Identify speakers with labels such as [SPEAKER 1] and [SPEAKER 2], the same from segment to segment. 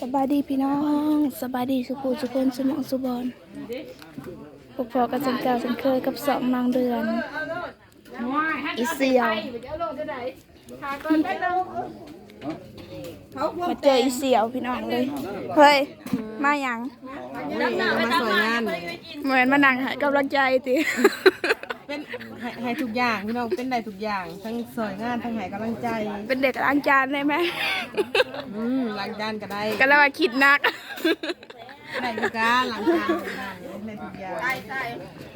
[SPEAKER 1] สบายดีพี่น้องสบายดีสุขุสุคนสมองสุบอนพวกพอกันสันเก่าสันเคยกับสองนางเดือน อีเสี่ยวมาเจออีเสี่ยวพี่น้องเลยเฮ้ยมาหยัง
[SPEAKER 2] มาสวยงาน
[SPEAKER 1] เหมือนมานั่งให้กำลังใจติ
[SPEAKER 2] เป็น ให้ให้ทุกอย่างพี่น้องเป็นได้ทุกอย่าง ทั้งสวยงานทั้งให้กำลังใจ
[SPEAKER 1] เป็นเด็กล้างจานได้ไหม
[SPEAKER 2] อืมล้างจานก็ได้
[SPEAKER 1] ก็แล้วว่าคิดหนัก
[SPEAKER 2] ได้ทุกการล้างจานก็ได้ได้ทุกอย่าง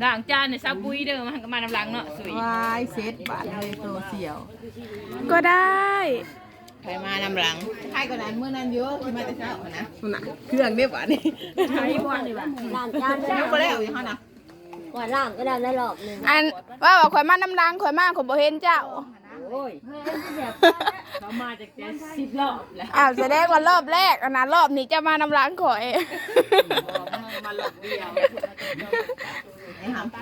[SPEAKER 3] ด่างจานเนี่ยซาปุ้ยเด้อมันก็มาน้ำหลังเนาะสวยวา
[SPEAKER 2] ยเซตบาทเลยตัวเสียว
[SPEAKER 1] ก็ได้
[SPEAKER 3] ใครมาน้ำหลัง
[SPEAKER 2] ใครก็นั้นเมื่อนั้นเยอะที่มาแต่เช้าอะนะน่ะเครื่องเรียบหวานนี่
[SPEAKER 4] ล้างจานได้
[SPEAKER 2] ยกไปแล้วอีกข้อนะ
[SPEAKER 4] ก่อนล้างก็ได้ได้รอบหนึ่ง
[SPEAKER 1] อันว่าว่าข่อยมาน้ำล้างข่อยมาข่อยบ่เห็นเจ้า
[SPEAKER 4] โอ้ย
[SPEAKER 3] เขามาจากเจ็ดสิบรอบแล้ว
[SPEAKER 1] อ้าวแสดงว่ารอบแรกอันนั้นรอบนี้จะมาน้ำล้างข่อย
[SPEAKER 3] มาหลบเดียว
[SPEAKER 2] ไอ้หำ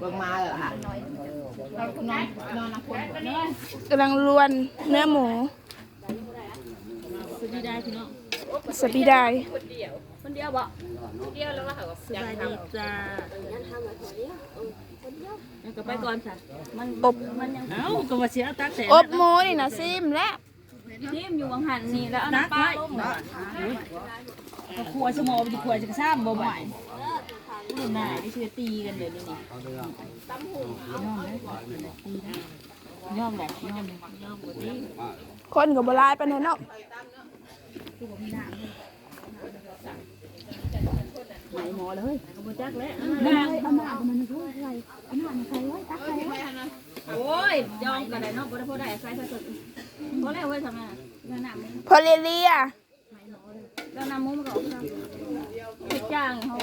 [SPEAKER 2] เบิ่งมาเหรอฮะ
[SPEAKER 1] กำลังลวนเนื้อหมูสปีดายพี่น้องสปีดาย
[SPEAKER 3] คนเดียว บ่เดียวแล้วว่าเขาสบายดีจ้าแล้วก็ไปก่อนค่ะ
[SPEAKER 1] อบ
[SPEAKER 3] เอ้าก็มาเสียตักแสน
[SPEAKER 1] อบหมูนี่นะซิมและ
[SPEAKER 3] ทีมอยู่วังหันนี่แล้วเอาน้ำปลาลงก็ครัวสมอไปครัวจะซ้ำบ่ไหวรุ่นหน้าที่ชื่อตีกันเดี๋ยวนี้ย่อมเลยย่อมเลยย่อมบ่ดี
[SPEAKER 1] คนกับบหลายไป ไหนใดเนาะ
[SPEAKER 3] โอ้ยยอมกันได้เนาะบ่ได้พอได้ใส่ใส่สดบ่แล้วเว้ยทำไงแล้วน้ำ
[SPEAKER 1] พอเลียเลีย
[SPEAKER 3] แล้วน้ำมูมันก็ออกมาเฮ็ดจ้างเฮา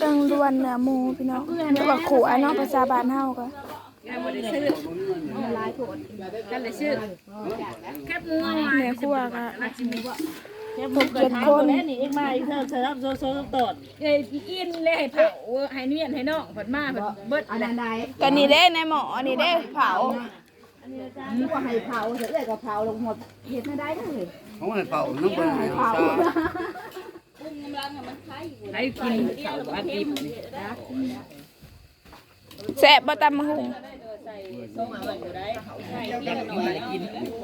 [SPEAKER 1] เอิงลวนเนื้อหมูพี่น้องหรือว่าขัวเนาะภาษาบ้านเฮาก็
[SPEAKER 3] บ่ได้ซื้อหลายโพดกันเลยซื้อแคบหมูมา
[SPEAKER 1] แม่ครัวก็
[SPEAKER 3] แคบหมู
[SPEAKER 1] กเจ็ดคน
[SPEAKER 3] นี่เองมาอีกเธอเธอรับโซโซตอดเอ้ยอินเลยให้เผาให้เนียนให้น้องเพิ่นมาเพิ่นเบิด
[SPEAKER 2] อันนั้นได้
[SPEAKER 1] ก็นี่เด้ในหมอนี่เด้เผา
[SPEAKER 2] ว่าให้เผาเสร็จเลยก็เผาลงหมดเห็ดไม่ได้เลย
[SPEAKER 5] เขาให้เป่าน้ำเปลให้เขา
[SPEAKER 3] ให้กินข้าวอันดิบ
[SPEAKER 1] แซ่บบ่ตำมะฮุง
[SPEAKER 3] กิน
[SPEAKER 1] อ้าว
[SPEAKER 3] น้ำจิ้ม
[SPEAKER 1] กำลังซิมยังบ่ฮู้เรื่อง
[SPEAKER 3] ข้าเส้นข้าวสาย
[SPEAKER 1] สาวรจนาพี่น้อง
[SPEAKER 5] โอ้ย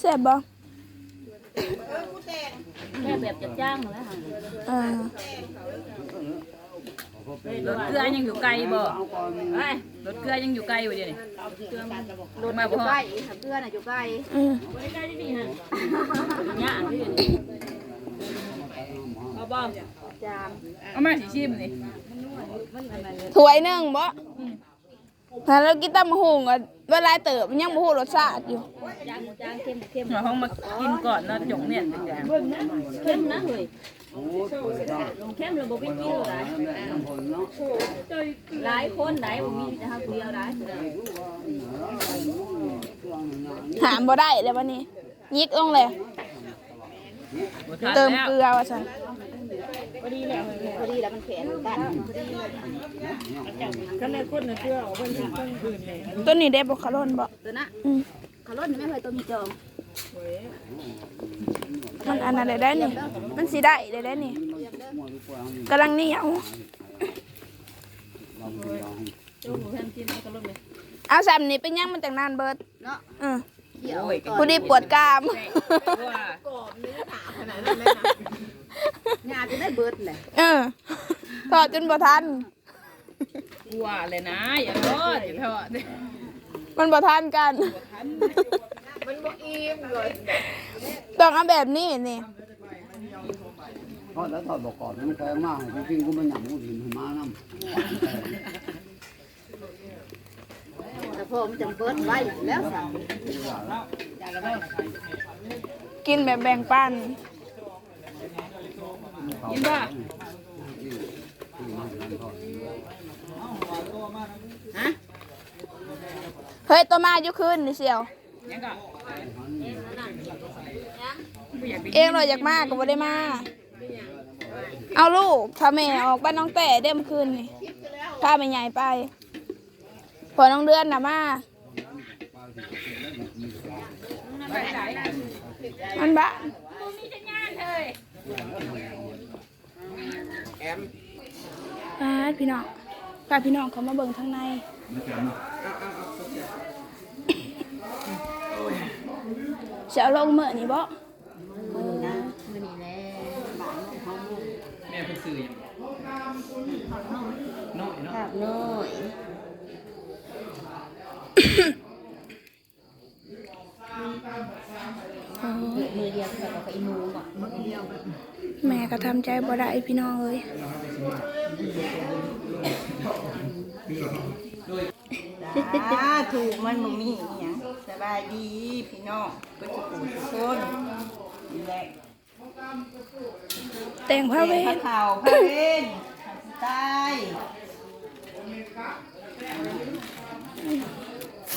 [SPEAKER 1] แซ่บบ่
[SPEAKER 3] แค่แบบจะจ้างแล้วค่ะ
[SPEAKER 1] เออ
[SPEAKER 3] รถเกลือยังอยู่ไกลบ่ไอ้รถเกลือยังอยู่ไกลอยู่เดี๋ยวนี้รถมาบ่
[SPEAKER 4] ใกล้เพื่อนอยู่ใกล้
[SPEAKER 1] อืม
[SPEAKER 3] ย่างที่เอาบ่
[SPEAKER 4] จาม
[SPEAKER 3] เอามาสิชิมนี่
[SPEAKER 1] ถ้วยหนึงบ่ถ้าเรากินตำมะฮุงก็เวลาเติบมันยังบ่ฮู้รสชาติอยู่
[SPEAKER 4] จางจางเข้มเข้ม
[SPEAKER 3] เราห้องมากินก่อนเนาะจงเนี่ยเป็นอย่าง
[SPEAKER 4] เข้มนะเฮ้ย
[SPEAKER 5] โอ้ยตัว เรา
[SPEAKER 4] เข้มเลยบ่เป็นกิโลได้
[SPEAKER 5] แม่น้ำผลเนาะ
[SPEAKER 4] หลายคนได้บ่มีแต่เฮาเดียวได้
[SPEAKER 1] หามบ่ได้เลยวันนี้ยิกลงเลย เติมเกลือว่าซั่น
[SPEAKER 4] พอดีแล้วพอดีแล้วมันแข็งกัน
[SPEAKER 3] ก็เลยคนเชื่อว่าเป็นคนอื่นเลย
[SPEAKER 1] ตัวนี้ได้บ่คาร่นบ่
[SPEAKER 4] ตัวน่ะ
[SPEAKER 1] อืม
[SPEAKER 4] ขารถไม่เคยตัวมีจอง
[SPEAKER 1] มันอันนั้นได้ได้นี่ มันสิได้ได้ได้นี่กำลังเหนียว
[SPEAKER 3] โอ้โหแทนกินก็ลดเลย
[SPEAKER 1] เอาซ้ำนี่เป็นหยังมันจังนานเบิด
[SPEAKER 4] เนาะ
[SPEAKER 1] อือ
[SPEAKER 4] เกี่ยว
[SPEAKER 1] ผู้ดีปวดกราม
[SPEAKER 3] ว่า
[SPEAKER 4] งานจะได้เบิดแหละ
[SPEAKER 1] เออทอดจนบ่ทัน
[SPEAKER 3] ว่าเลยนะ อย่าทอดอย่าทอด
[SPEAKER 1] มันบ่ทันกัน มันบ่อิ่มเลยต้องเอาแบบนี้นี่
[SPEAKER 5] ทอดแล้วทอดบอกก่อนมันแพงมากจริงๆกูมันหยั่งกูหินหิมะน้ำ
[SPEAKER 6] แต่พอมันจะเบิดไว้แล้วสั่ง
[SPEAKER 1] กินแบบแบ่งปัน
[SPEAKER 5] กินป่ะ
[SPEAKER 1] เฮ้ยตัวมาอยู่คืนนี่เสียว
[SPEAKER 3] ยังก็
[SPEAKER 1] เองเราอยากมาก็บ่ได้มา เอาลูกพาแม่ออกบ้านน้องแต่ได้เมื่อคืนนี่พาแม่ใหญ่ไป พอน้องเดือนน่ะมา มันบ้านอ่าพี่น้องพาพี่น้องเขามาเบิ่งข้างใน จะเอาลงเมื่อนี่บ่
[SPEAKER 7] แม่เพิ่นซื้อหยังน้อยเนาะ
[SPEAKER 6] แบบน้อย
[SPEAKER 1] อ๋อ
[SPEAKER 6] มือเดียวแบบกับอีนูอะ
[SPEAKER 1] แม่ก็ทำใจบ่ได้พี่น้องเอ้ย
[SPEAKER 8] จ้าถูกมันบ่มีอีหยังสบายดีพี่น้องก็จะปูทุกคนนี่แหละ
[SPEAKER 1] แต่งผ้าเว
[SPEAKER 8] พระ
[SPEAKER 1] ท
[SPEAKER 8] ข่าวพระเวนใต้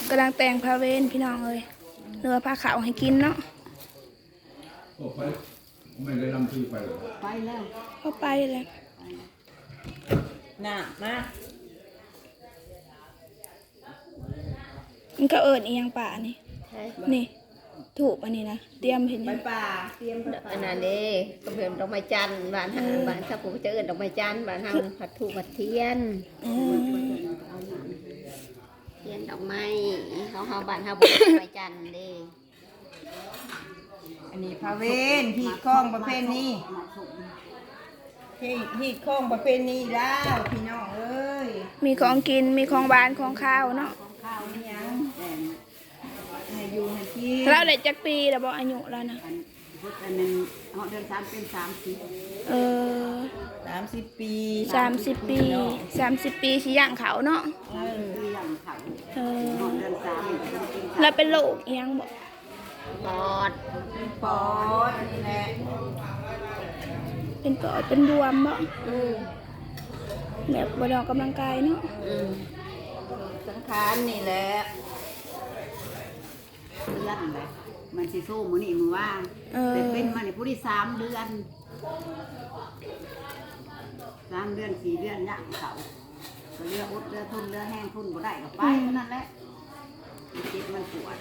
[SPEAKER 1] กำลังแต่งผ้าเวนพี่น้องเอ้ยเนื้อผ้าขาวให้กินเนาะ
[SPEAKER 9] โอ้ไปไม่ได้นำชื่อไปหรอ
[SPEAKER 6] ไปแล้ว
[SPEAKER 1] ก็ไปเลย
[SPEAKER 8] น่ะมา
[SPEAKER 1] มันก็เอิญอีหยังป่านี่นี่ ถูกอันนี้นะเตรียมเห็น
[SPEAKER 8] ไป
[SPEAKER 1] ยัง
[SPEAKER 8] ป่าเตรียม
[SPEAKER 6] อันนั้นเด้ก็เป็นดอกไม้จันทร์บ้านเฮาบ้านถ้าผมจะเอิ้นดอกไม้จันทร์บ้านเฮาผัดถูกผัดเทียน
[SPEAKER 1] อืม
[SPEAKER 6] เทียนดอกไม้เขาเฮาบ้านเฮาบ่ดอกไม้จันทร์เด้
[SPEAKER 8] อันนี้พระเวนที่คล้องประเพณีที่ที่คล้องประเพณีแล้วพี่น้องเอ้ย
[SPEAKER 1] มีของกินมีของหวานของข้าวเนาะ
[SPEAKER 8] ข้าวนี่ยังให้ อยู่ให้กิน
[SPEAKER 1] เราได้จักปีแล้วบ่อายุแล้วนะ
[SPEAKER 6] พุทธอันนึงเฮาเดือน3เป็น30
[SPEAKER 1] เออ
[SPEAKER 8] สามสิบปี
[SPEAKER 1] สามสิบปีสามสิบปีสิย่างเขาเนาะ
[SPEAKER 8] เออ
[SPEAKER 6] เรื่องเขา
[SPEAKER 1] เออ
[SPEAKER 6] เดือน3
[SPEAKER 1] แล้วเป็นโรคอีหยังบ่
[SPEAKER 6] ปอด
[SPEAKER 8] ปอดนี่แหละ
[SPEAKER 1] เป็นปอดเป็นบวมบ่
[SPEAKER 6] อืม
[SPEAKER 1] แบบบ่ได้ออกกำลังกายเนาะ
[SPEAKER 6] อืม
[SPEAKER 8] สังขารนี่แหละ
[SPEAKER 6] เดือนแหละมันสิสู้มือนี้มื้อว่า
[SPEAKER 1] เออ
[SPEAKER 6] แต่เป็นมาเนี่ยผู้ที่สามเดือนสามเดือนสี่เดือนย่างเขาก็เรืออุดเรือทุนเรือแห้งทุนบ่ได้ก็ไปเท่านั้นแหละมันเจ็บมันปวด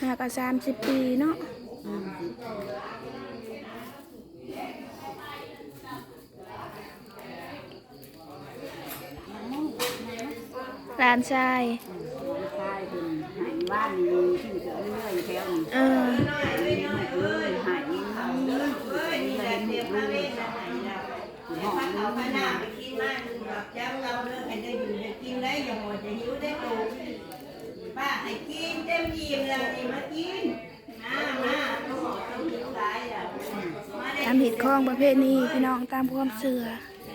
[SPEAKER 1] หาก็สามสิบปีเนาะ หลานชาย
[SPEAKER 6] ใช่เป็นหายว่านนี่ขึ้นเสือเรื่อยๆแถวนี้
[SPEAKER 1] เออ
[SPEAKER 6] หายนี่หมดเลยหายนี่หายนี่
[SPEAKER 8] เอ้ยนี่แหละเตรียมพระเวนนะให้เรา
[SPEAKER 6] หอม
[SPEAKER 8] เอาไป
[SPEAKER 6] นี่
[SPEAKER 8] หน้าไปกินมากหนึ่งดอกจ้าเราเรื่องให้ได้อยู่ได้กินได้อย่าหมดจะหิวได้โตป้าให้กินเต็มอิ่มแล้วนี่มากินมามาต้องหมอต้องหิวหลายแล้วมาได้
[SPEAKER 1] ตามผิดข้องประเภทนี้พี่น้องตามความเสื่อ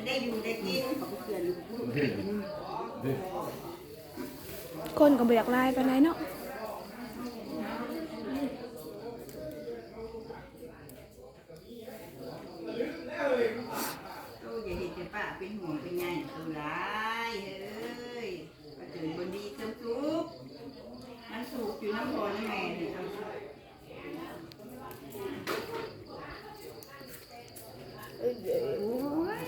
[SPEAKER 8] ได้อยู่ได้กิน
[SPEAKER 1] คนก็บ่อยากไล่ ปานใดเนาะ
[SPEAKER 8] โอ้อย่าเห็นแต่ป้าเป็นห่วงเป็นไงตัวร้ายเฮ้ยมาถึงบนดีเติมสุกมันสุกอยู่น้ำพอน้ำแม่นี่เอาสุก
[SPEAKER 6] โอ้ย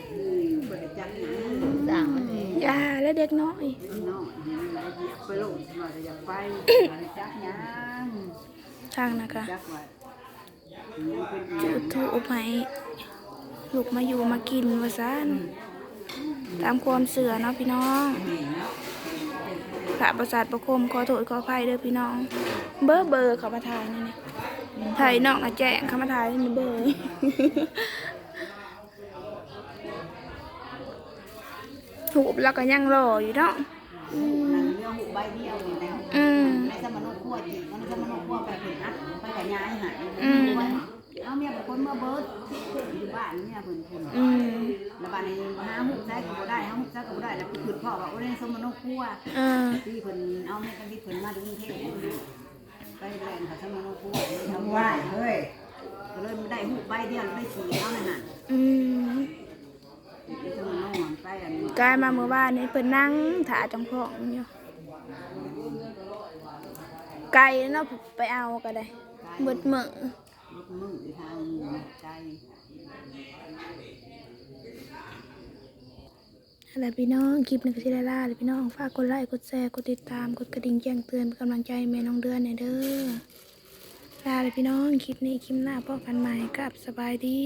[SPEAKER 6] บริจังหยังต่างมันเอง
[SPEAKER 1] ยาและเด็กน้อย
[SPEAKER 6] จักยัง
[SPEAKER 1] ทางนะคะ
[SPEAKER 6] จักว่า
[SPEAKER 1] จุดถูกให้ลูกมาอยู่มากินว่าซันตามความเสือเนาะพี่น้องพระประสาทประคมขอโทษขออภัยเด้อพี่น้อง เบอร์เบอร์เขามาถ่ายนี่นี่ถ่ายนอกอะแจ้งเขามาถ่ายนี่เบอร์ถูกแล้วก็ยังรออยู่เนาะ
[SPEAKER 6] อื
[SPEAKER 1] ม
[SPEAKER 6] สมโนครัวจีมันสมโนครัวไปเป็นอัดไปกับยายหายเอาเมียเป็นคนเมื่อเบิร์ดอยู่บ้านเนี่ยเพิ่นคนแล้วบ้านในี้าหุบใจก็บ่ได้ห้าหุบใจก็บ่ได้แล้วก็คือพ่อว่าโอ้ยสมโนครัวที่เพิ่นเอาแม่กันที่เพิ่นมาดูกรุงเทพไปแรงเขาสมโนครัว
[SPEAKER 8] ทำว่าเฮ้ย
[SPEAKER 6] ก็เลยไม่ได้หุบใบเดียวได้สีเอานั่นน่ะ
[SPEAKER 1] กลายมาเมื่อวานนี้เพิ่นนั่งถาจังพองอยู่ ไก่เนาะไปเอาก็ได้เบิดมื้อ
[SPEAKER 6] รถมึงทางใจ
[SPEAKER 1] อะไรพี่น้องคลิปนี้ก็สิได้ลาเลยพี่น้องฝากกดไลค์กดแชร์กดติดตามกดกระดิ่งแจ้งเตือนเป็นกำลังใจแม่น้องเดือนหน่อยเด้อลาเลยพี่น้องคลิปนี้คลิปหน้าพบกันใหม่กับสบายดี